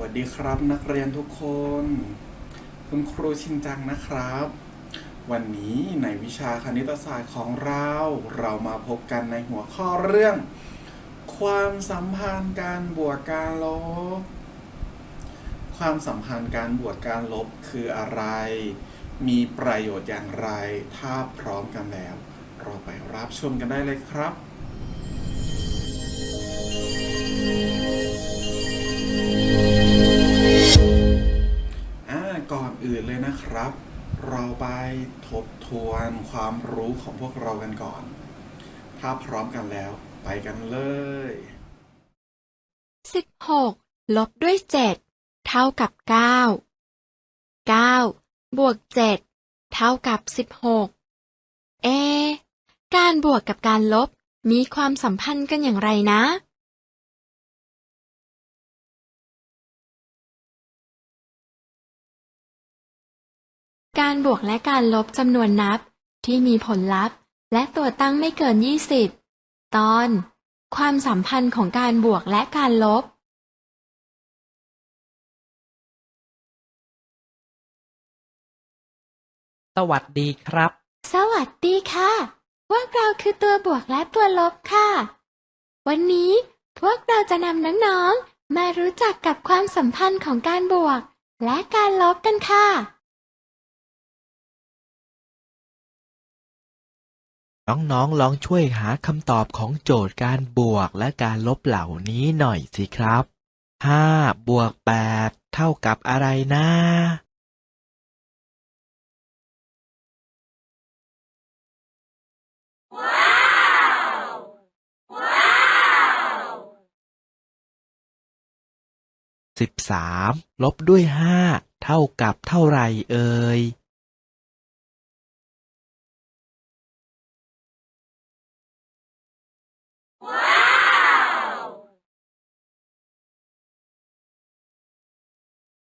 วัสดีครับนักเรียนทุกคน คุณครูชินจังนะครับ วันนี้ในวิชาคณิตศาสตร์ของเรา เรามาพบกันในหัวข้อเรื่อง ความสัมพันธ์การบวกการลบ ความสัมพันธ์การบวกการลบคืออะไร มีประโยชน์อย่างไร ถ้าพร้อมกันแล้ว เราไปรับชมกันได้เลยครับ อื่นเลยนะครับ เราไปทบทวนความรู้ของพวกเรากันก่อน ถ้าพร้อมกันแล้ว ไปกันเลยสิบหกลบด้วยเจ็ดเท่ากับเก้าเก้าบวกเจ็ดเท่ากับสิบหกเอ การบวกกับการลบมีความสัมพันธ์กันอย่างไรนะ การบวกและการลบจำนวนนับที่มีผลลัพธ์ และตัวตั้งไม่เกิน 20 ตอน ความสัมพันธ์ของการบวกและการลบ สวัสดีครับ สวัสดีค่ะ พวกเราคือตัวบวกและตัวลบค่ะ วันนี้พวกเราจะนำน้องๆ มารู้จักกับความสัมพันธ์ของการบวก และการลบกันค่ะ น้องๆ ลองช่วยหาคำตอบของโจทย์การบวกและการลบเหล่านี้หน่อยสิครับ 5 บวก 8 เท่ากับอะไรนะสิบสามลบด้วยห้าเท่ากับเท่าไรเอ่ย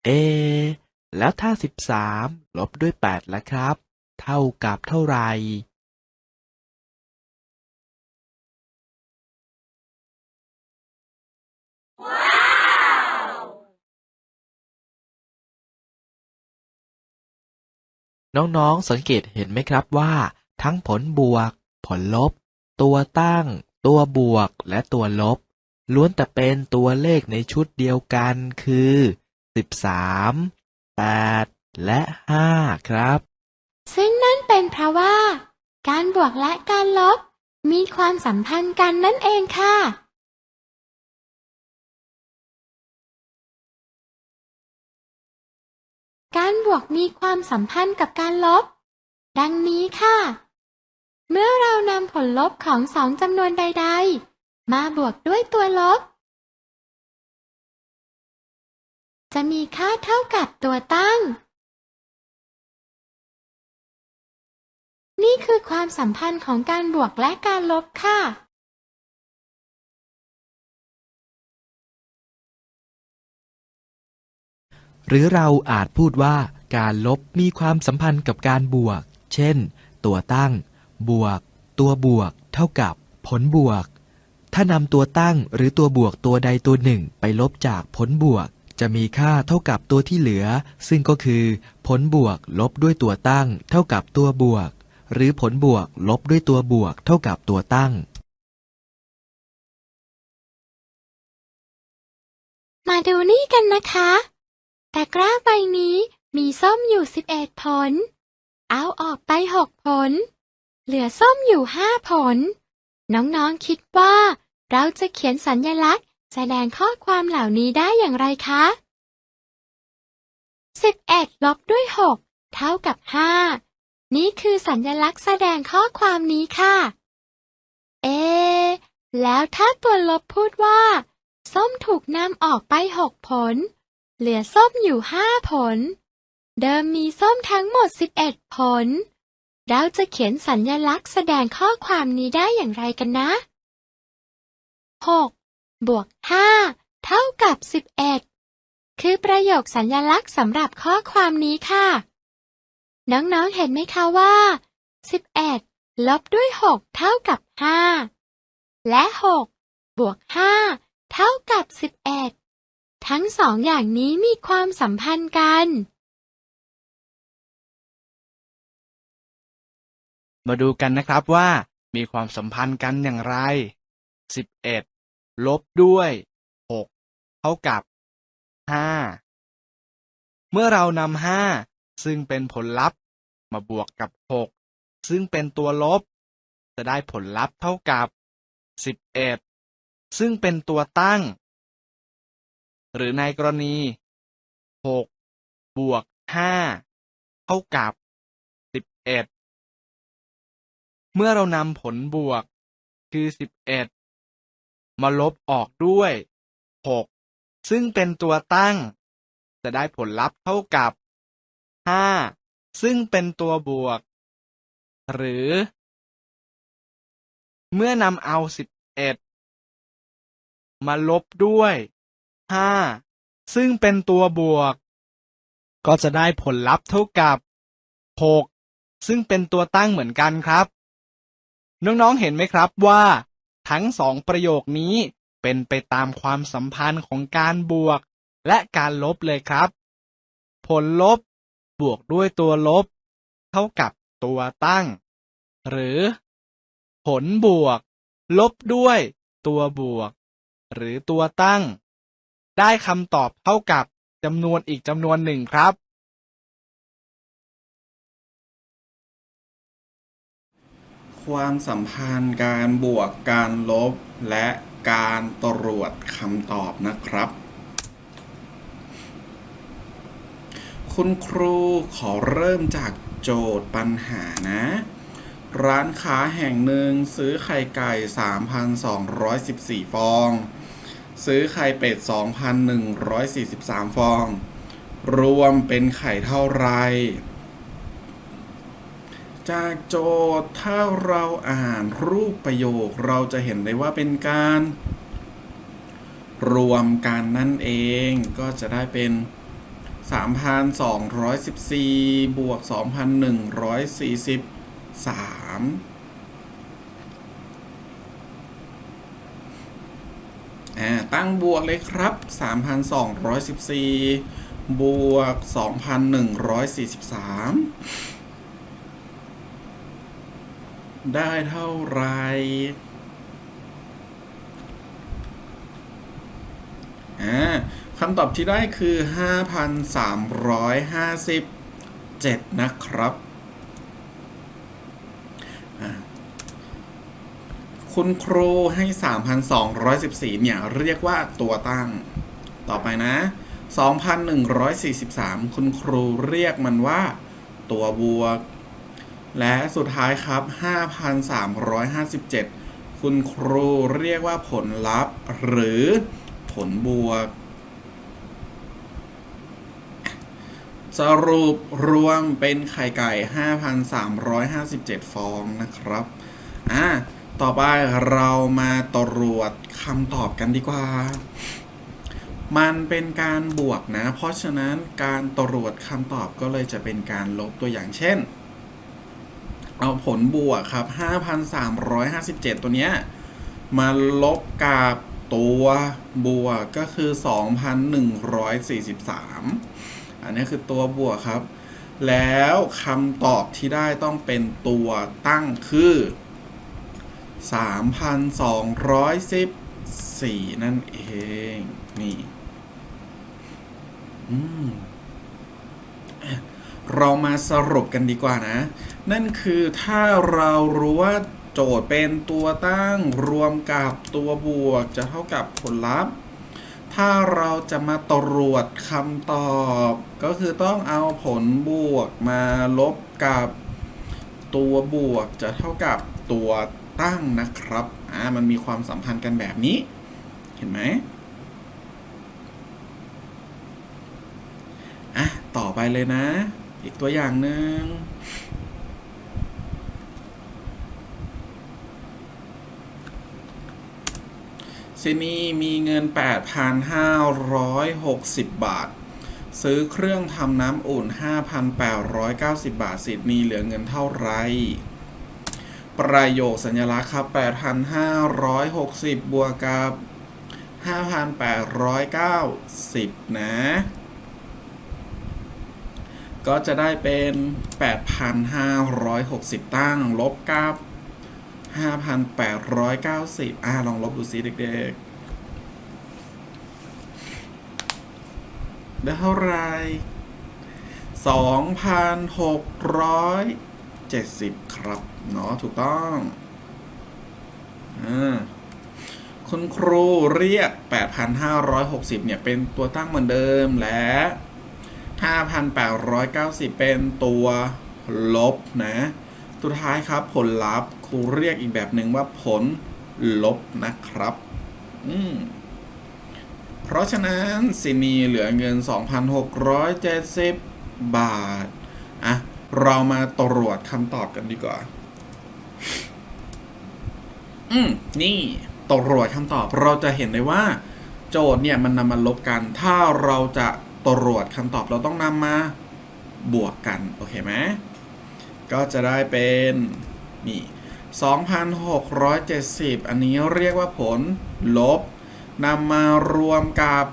เอ แล้วถ้าสิบสามลบด้วยแปดละครับ เท่ากับเท่าไหร่น้องๆ สังเกตเห็นไหมครับว่า ทั้งผลบวก ผลลบ ตัวตั้ง ตัวบวกและตัวลบ ล้วนแต่เป็นตัวเลขในชุดเดียวกันคือ 13 8และ5ครับ ซึ่งนั่นเป็นเพราะว่า การบวกและการลบ มีความสัมพันธ์กันนั่นเองค่ะ การบวกมีความสัมพันธ์กับการลบ ดังนี้ค่ะ เมื่อเรานำผลลบของสองจำนวนใด ๆ มาบวกด้วยตัวลบ จะมีค่าเท่ากับตัวตั้ง นี่คือความสัมพันธ์ของการบวกและการลบค่ะ หรือเราอาจพูดว่าการลบมีความสัมพันธ์กับการบวก เช่น ตัวตั้ง บวก ตัวบวก เท่ากับ ผลบวก ถ้านำตัวตั้งหรือตัวบวกตัวใดตัวหนึ่งไปลบจากผลบวก จะมีค่าเท่ากับตัวที่เหลือ ซึ่งก็คือผลบวกลบด้วยตัวตั้ง เท่ากับตัวบวก หรือผลบวกลบด้วยตัวบวก เท่ากับตัวตั้ง มาดูนี่กันนะคะ ตะกร้าใบนี้มีส้มอยู่ 11 ผล เอาออกไป 6 ผล เหลือส้มอยู่ 5 ผล น้องๆคิดว่าเราจะเขียนสัญญลักษณ์ แสดงข้อความเหล่านี้ได้อย่างไรคะ 11 ลบด้วย 6 เท่ากับ 5 นี่คือสัญญลักษณ์แสดงข้อความนี้ค่ะ เอะแล้วถ้าตัวลบพูดว่า ส้มถูกนำออกไปหกผล เหลือส้มอยู่ห้าผล เดิมมีส้มทั้งหมดสิบเอ็ดผล เราจะเขียนสัญญลักษณ์แสดงข้อความนี้ได้อย่างไรกันนะหก บวกห้าเท่ากับสิบเอ็ดคือประโยคสัญญลักษณ์สำหรับข้อความนี้ค่ะ น้องๆ เห็นไหมคะว่าสิบเอ็ดลบด้วยหกเท่ากับห้าและหกบวกห้าเท่ากับสิบเอ็ดทั้งสองอย่างนี้มีความสัมพันธ์กัน มาดูกันนะครับว่ามีความสัมพันธ์กันอย่างไร 11 ลบด้วย 6 เท่ากับ 5 เมื่อเรานำ5ซึ่งเป็นผลลัพธ์มาบวกกับ 6 ซึ่งเป็นตัวลบ จะได้ผลลัพธ์เท่ากับ 11 ซึ่งเป็นตัวตั้ง หรือในกรณี 6 บวก 5 เท่ากับ 11 เมื่อเรานำผลบวกคือ 11 มาลบออกด้วย 6 ซึ่งเป็นตัวตั้ง จะได้ผลลัพธ์เท่ากับ 5 ซึ่งเป็นตัวบวก หรือ เมื่อนำเอา 11 มาลบด้วย 5 ซึ่งเป็นตัวบวก ก็จะได้ผลลัพธ์เท่ากับ 6 ซึ่งเป็นตัวตั้งเหมือนกันครับ น้องๆ เห็นไหมครับว่า ทั้งสองประโยคนี้เป็นไปตามความสัมพันธ์ของการบวก และการลบเลยครับ ผลลบบวกด้วยตัวลบ เท่ากับตัวตั้ง หรือ ผลบวก ลบด้วย ตัวบวก หรือตัวตั้ง ได้คำตอบเท่ากับจำนวนอีกจำนวนหนึ่งครับ ความสัมพันธ์การบวกการลบและการตรวจคำตอบนะครับ คุณครูขอเริ่มจากโจทย์ปัญหานะ ร้านค้าแห่งหนึ่งซื้อไข่ไก่ 3,214 ฟอง ซื้อไข่เป็ด 2,143 ฟอง รวมเป็นไข่เท่าไหร จากโจทย์ถ้าเราอ่านรูปประโยคเราจะเห็นได้ว่าเป็นการ รวมกันนั่นเองก็จะได้เป็น 3,214 บวก 2,143อ่าตั้งบวกเลยครับ 3,214 บวก 2,143 ได้เท่าไหรอ่าคำตอบที่ได้คือ 5,357 นะครับ คุณครูให้ 3,214 เนี่ย เรียกว่าตัวตั้ง ต่อไปนะ 2,143 คุณครูเรียกมันว่าตัวบวก และสุดท้ายครับ 5,357 คุณครูเรียกว่าผลลัพธ์ หรือผลบวก สรุปรวมเป็นไข่ไก่ 5,357 ฟองนะครับ อะต่อไปเรามาตรวจคำตอบกันดีกว่า มันเป็นการบวกนะ เพราะฉะนั้นการตรวจคำตอบก็เลยจะเป็นการลบตัวอย่างเช่น เอาผลบวกครับ 5,357 ตัวเนี้ยมาลบกับตัวบวกก็คือ 2,143 อันนี้คือตัวบวกครับ แล้วคำตอบที่ได้ต้องเป็นตัวตั้งคือ 3,214 นั่นเอง นี่ อืมเรามาสรุปกันดีกว่านะ นั่นคือถ้าเรารู้ว่าโจทย์เป็นตัวตั้งรวมกับตัวบวกจะเท่ากับผลลัพธ์ ถ้าเราจะมาตรวจคำตอบ ก็คือต้องเอาผลบวกมาลบกับตัวบวกจะเท่ากับตัวตั้งนะครับ อ่า มันมีความสัมพันธ์กันแบบนี้ เห็นไหมอะ ต่อไปเลยนะ อีกตัวอย่างหนึ่ง ซินีมีเงิน 8,560 บาท ซื้อเครื่องทำน้ำอุ่น 5,890 บาทสิทธิ์มีเหลือเงินเท่าไหร่ประโยคสัญลักษณ์ครับ 8,560 บวกกับ 5,890 นะ ก็จะได้เป็น 8,560 ตั้งลบกับ 5,890 อ่าลองลบดูซิเด็กๆ ได้เท่าไหร2,670 ครับเนาะถูกต้องอ่าคุณครูเรียก 8,560 เนี่ย เป็นตัวตั้งเหมือนเดิม และ 5,890 เป็นตัวลบนะ สุดท้ายครับผลลัพธ์ รูเรียกอีกแบบหนึ่งว่าผลลบนะครับ อืมเพราะฉะนั้นซินีเหลือเงิน 2,670 บาท อะ เรามาตรวจคำตอบกันดีกว่า อืม นี่ตรวจคำตอบเราจะเห็นได้ว่า โจทย์เนี่ยมันนำมาลบกัน ถ้าเราจะตรวจคำตอบเราต้องนำมาบวกกัน โอเคไหมก็จะได้เป็น นี่ 2,670 อันนี้เรียกว่าผลลบนำมารวมกับ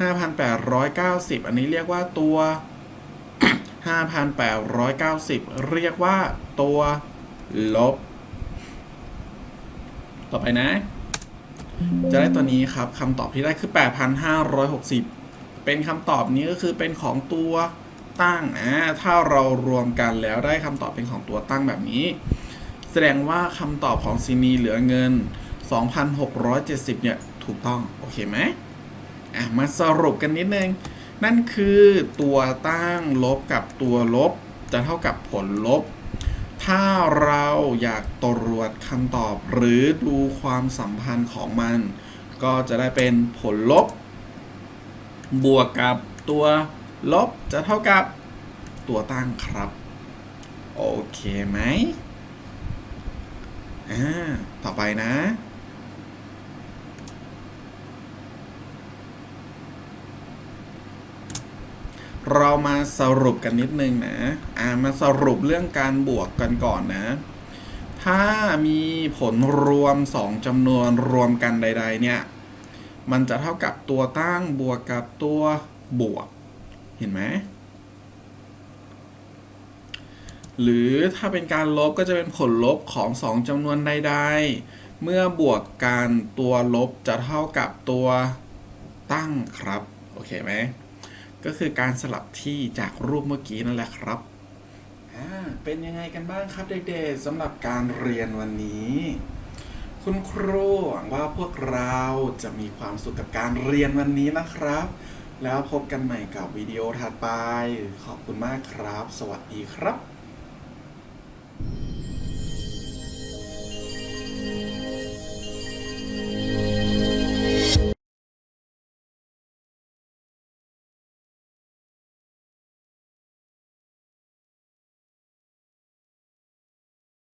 5,890 อันนี้เรียกว่าตัว 5,890 เรียกว่าตัวลบ ต่อไปนะ จะได้ตัวนี้ครับคำตอบที่ได้คือ 8,560 เป็นคำตอบนี้ก็คือเป็นของตัวตั้งอ่าถ้าเรารวมกันแล้วได้คำตอบเป็นของตัวตั้งแบบนี้ แสดงว่าคำตอบของซีนีเหลือเงิน 2,670 เนี่ย ถูกต้อง โอเคไหมอะ มาสรุปกันนิดนึง นั่นคือตัวตั้งลบกับตัวลบ จะเท่ากับผลลบ ถ้าเราอยากตรวจคำตอบหรือดูความสัมพันธ์ของมัน ก็จะได้เป็นผลลบ บวกกับตัวลบจะเท่ากับตัวตั้งครับ โอเคไหม อ่าต่อไปนะเรามาสรุปกันนิดนึงนะ อ่า มาสรุปเรื่องการบวกกันก่อนนะ ถ้ามีผลรวม 2จำนวนรวมกันใด ๆ เนี่ย มันจะเท่ากับตัวตั้งบวกกับตัวบวก เห็นไหม หรือถ้าเป็นการลบก็จะเป็นผลลบของ 2จำนวนใดๆ เมื่อบวกกันตัวลบจะเท่ากับตัวตั้งครับ โอเคไหม ก็คือการสลับที่จากรูปเมื่อกี้นั่นแหละครับ เป็นยังไงกันบ้างครับเด็กๆสำหรับการเรียนวันนี้ คุณครูหวังว่าพวกเราจะมีความสุขกับการเรียนวันนี้นะครับ แล้วพบกันใหม่กับวิดีโอถัดไป ขอบคุณมากครับ สวัสดีครับ